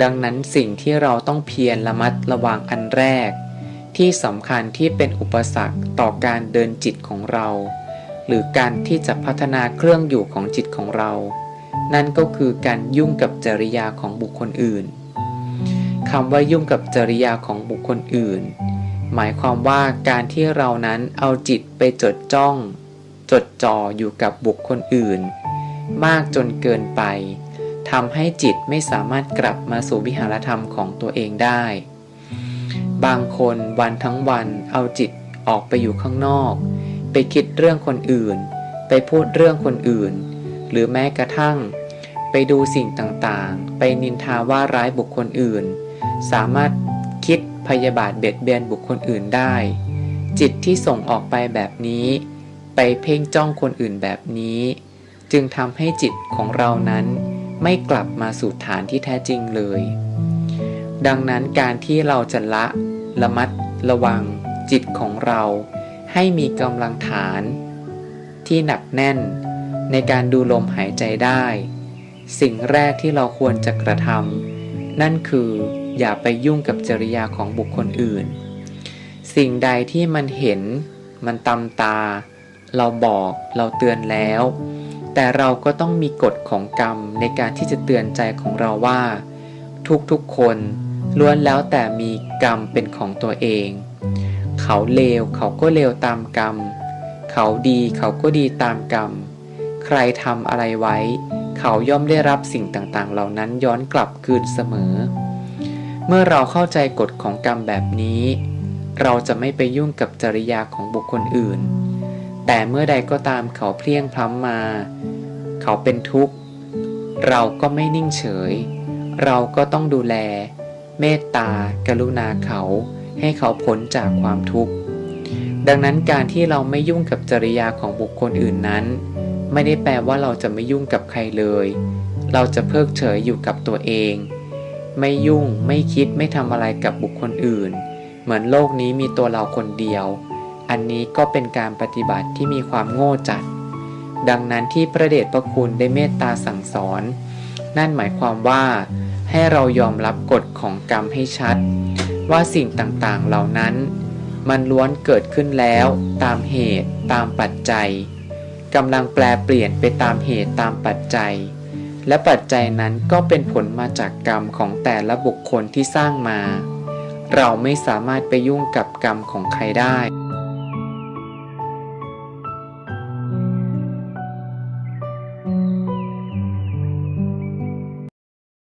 ดังนั้นสิ่งที่เราต้องเพียรระมัดระวังอันแรก ที่สำคัญที่เป็นอุปสรรคต่อการเดินจิตของเรา หรือการที่จะพัฒนาเครื่องอยู่ของจิตของเรา นั่นก็คือการยุ่งกับจริยาของบุคคลอื่นคำว่ายุ่งกับจริยาของบุคคลอื่น หมายความว่าการที่เรานั้นเอาจิตไปจดจ้อง จดจ่ออยู่กับบุคคลอื่น มากจนเกินไป ทำให้จิตไม่สามารถกลับมาสู่วิหารธรรมของตัวเองได้ บางคนวันทั้งวันเอาจิตออกไปอยู่ข้างนอก ไปคิดเรื่องคนอื่น ไปพูดเรื่องคนอื่น หรือแม้กระทั่ง ไปดูสิ่งต่างๆ ไปนินทาว่าร้ายบุคคลอื่น สามารถคิดพยาบาทเบียดเบียนบุคคลอื่นได้ จิตที่ส่งออกไปแบบนี้ ไปเพ่งจ้องคนอื่นแบบนี้ จึงทำให้จิตของเรานั้น ไม่กลับมาสู่ฐานที่แท้จริงเลย ดังนั้นการที่เราจะละระมัดระวังจิตของเรา ให้มีกำลังฐาน ที่หนักแน่น ในการดูลมหายใจได้ สิ่งแรกที่เราควรจะกระทำนั่นคืออย่าไปยุ่งกับจริยาของบุคคลอื่น สิ่งใดที่มันเห็น มันตำตา เราบอกเราเตือนแล้ว แต่เราก็ต้องมีกฎของกรรมในการที่จะเตือนใจของเราว่า ทุกๆคนล้วนแล้วแต่มีกรรมเป็นของตัวเอง เขาเลวเขาก็เลวตามกรรม เขาดีเขาก็ดีตามกรรม ใครทำอะไรไว้ เขาย่อมได้รับสิ่งต่างๆ เหล่านั้นย้อนกลับคืนเสมอ เมื่อเราเข้าใจกฎของกรรมแบบนี้ เราจะไม่ไปยุ่งกับจริยาของบุคคลอื่น แต่เมื่อใดก็ตามเขาเพลียงพล้ำมา เขาเป็นทุกข์ เราก็ไม่นิ่งเฉย เราก็ต้องดูแล เมตตากรุณาเขาให้เขาพ้นจากความทุกข์ ดังนั้นการที่เราไม่ยุ่งกับจริยาของบุคคลอื่นนั้น ไม่ได้แปลว่าเราจะไม่ยุ่งกับใครเลย เราจะเพิกเฉยอยู่กับตัวเอง ไม่ยุ่งไม่คิดไม่ทำอะไรกับบุคคลอื่น เหมือนโลกนี้มีตัวเราคนเดียว อันนี้ก็เป็นการปฏิบัติที่มีความโง่จัด ดังนั้นที่พระเดชพระคุณได้เมตตาสั่งสอน นั่นหมายความว่าให้เรายอมรับกฎของกรรมให้ชัด ว่าสิ่งต่างๆเหล่านั้น มันล้วนเกิดขึ้นแล้ว ตามเหตุ ตามปัจจัยกำลังแปลเปลี่ยนไปตามเหตุตามปัจจัย และปัจจัยนั้นก็เป็นผลมาจากกรรมของแต่ละบุคคลที่สร้างมา เราไม่สามารถไปยุ่งกับกรรมของใครได้